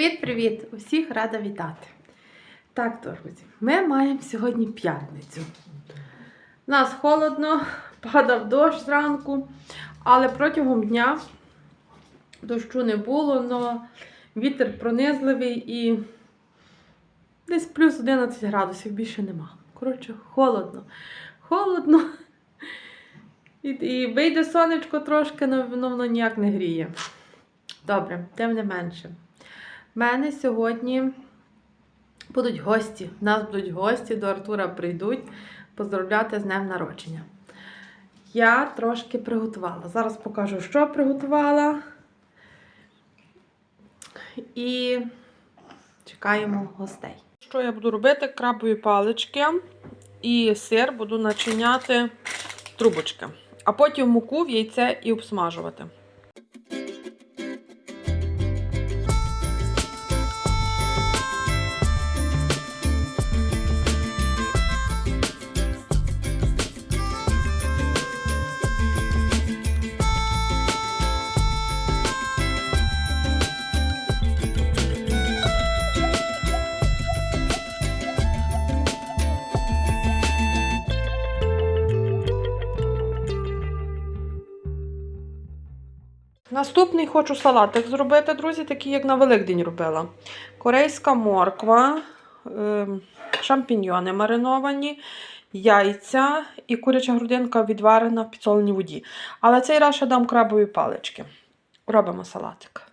Привіт-привіт! Усіх рада вітати. Так, друзі, ми маємо сьогодні п'ятницю. У нас холодно, падав дощ зранку, але протягом дня дощу не було, але вітер пронизливий і десь плюс 11 градусів більше нема. Коротше, холодно. Холодно. І, і вийде сонечко трошки, але воно, воно ніяк не гріє. Добре, тим не менше. У мене сьогодні будуть гості. У нас будуть гості, до Артура прийдуть поздравляти з днем народження. Я трошки приготувала. Зараз покажу, що приготувала. І чекаємо гостей. Що я буду робити? Крабові палички і сир буду начиняти трубочки. А потім муку в яйце і обсмажувати. Наступний хочу салатик зробити, друзі, такий, як на Великдень робила. Корейська морква, ем, шампіньйони мариновані, яйця і куряча грудинка відварена в підсоленій воді. Але цей раз ще дам крабові палички. Робимо салатик.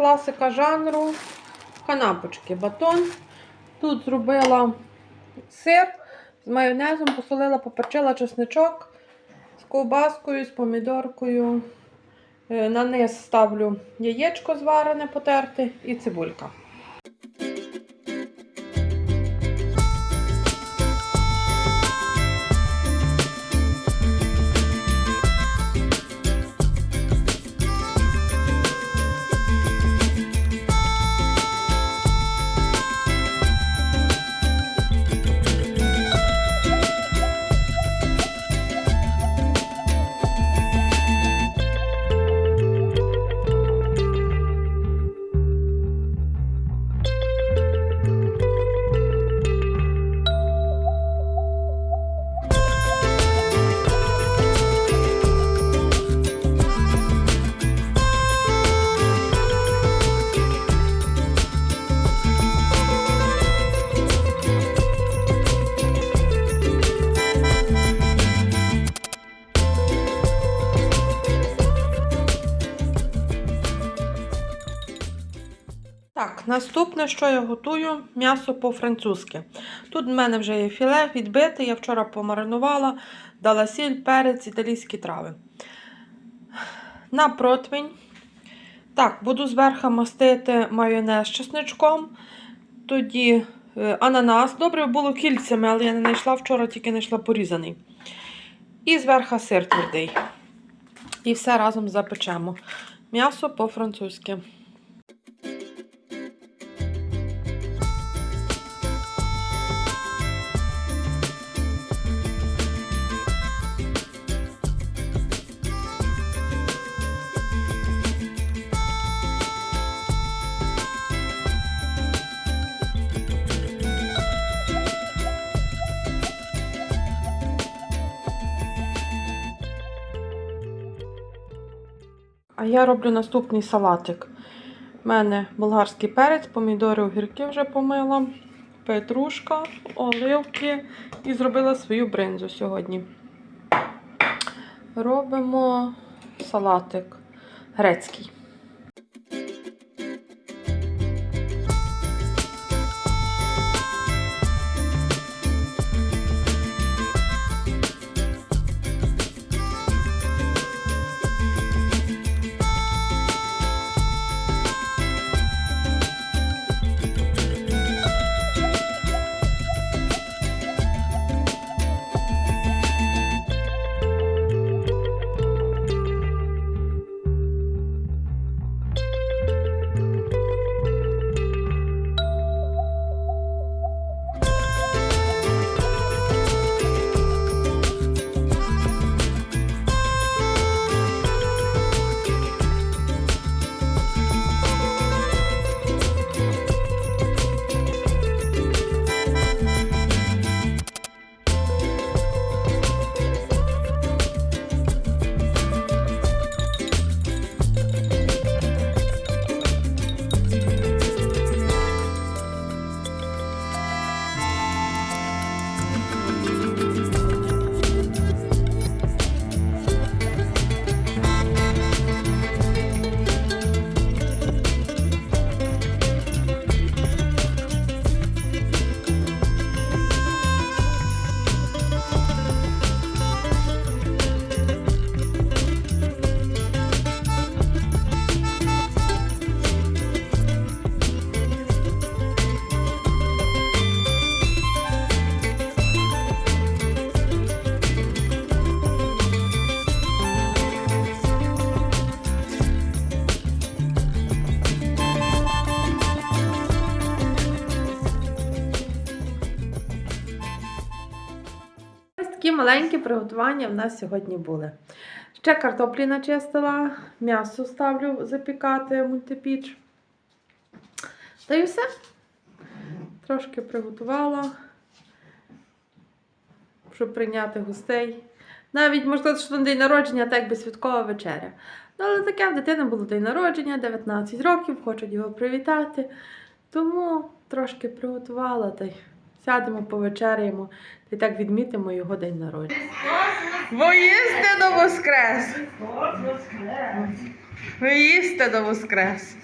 Класика жанру канапочки. Батон. Тут зробила сир з майонезом, посолила, поперчила чесничок з ковбаскою, з помідоркою. Е, На низ ставлю яєчко зварене потерте і цибулька. Наступне, що я готую, м'ясо по-французьки. Тут в мене вже є філе відбите, я вчора помаринувала, дала сіль, перець, італійські трави. На противень. Так, буду зверху мастити майонез з чесничком. Тоді е, ананас. Добре було кільцями, але я не знайшла вчора, тільки знайшла порізаний. І зверху сир твердий. І все разом запечемо. М'ясо по-французьки. Я роблю наступний салатик. У мене болгарський перець, помідори, огірки вже помила, петрушка, оливки і зробила свою бринзу сьогодні. Робимо салатик грецький. Такі маленькі приготування в нас сьогодні були. Ще картоплі начистила, м'ясо ставлю запікати мультипіч. Та й все. Трошки приготувала, щоб прийняти гостей. Навіть, можливо, що на день народження, так би святкова вечеря. Ну, але таке в дитини було день народження, 19 років, хочуть його привітати. Тому трошки приготувала та й сядемо, повечеряємо та й так відмітимо його день народження. Воїстину воскрес! Воїстину воскрес!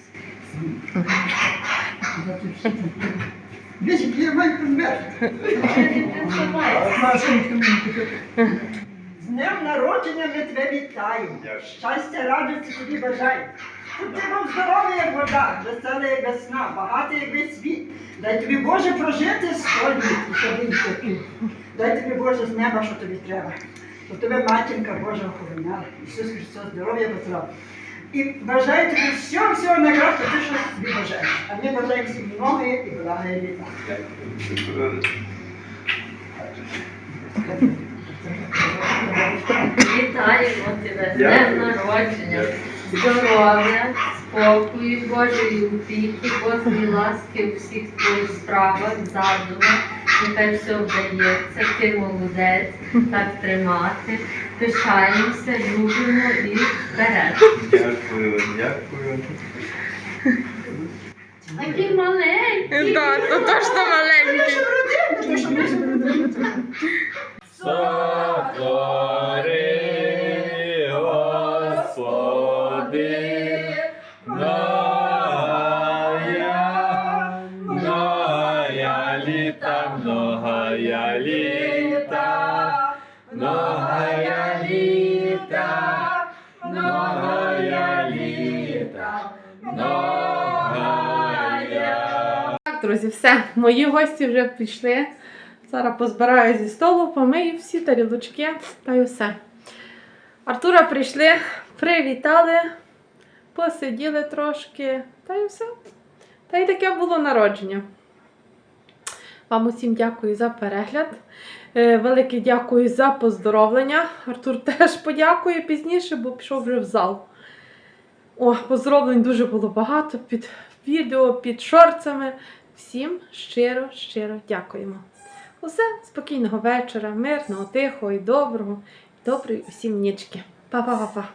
Весь клімай помер. З днем народження ми тебе вітаємо. Щастя, радості тобі бажаю. Ти був здоровий, як вода, веселий, як весна, багатий, як весь світ. Дай тобі Боже прожити сто літ, і він терпів. Дай тобі Боже з неба, що тобі треба. Щоб тебе матінка Божа охороняла. Ісус Христос, здоров'я потрапив. І бажаю тобі всього, всього найкращого, ти що тобі бажаєш. А ми бажаємо всім многої і благої літа. Вітаємо тебе з днем народження, здоров'я, спокою, Божої опіки, Божої ласки у всіх твоїх справах, задумах. Нехай все вдається, ти молодець, так тримати. Пишаємося, любимо і вперед. Дякую, дякую. Такий маленький. Так, то точно маленький. Сотвори, друзі, все. Мої гості вже пішли. Зараз позбираю зі столу, помию всі тарілочки та й все. Артура прийшли, привітали, посиділи трошки, та й все. Та й таке було народження. Вам усім дякую за перегляд. Е, Велике дякую за поздоровлення. Артур теж подякує пізніше, бо пішов вже в зал. О, поздоровлень дуже було багато під відео, під шорцами. Всім щиро, щиро дякуємо. Усе, спокійного вечора, мирного, тихого і доброго. Доброї усім нічки. Па-па-па-па.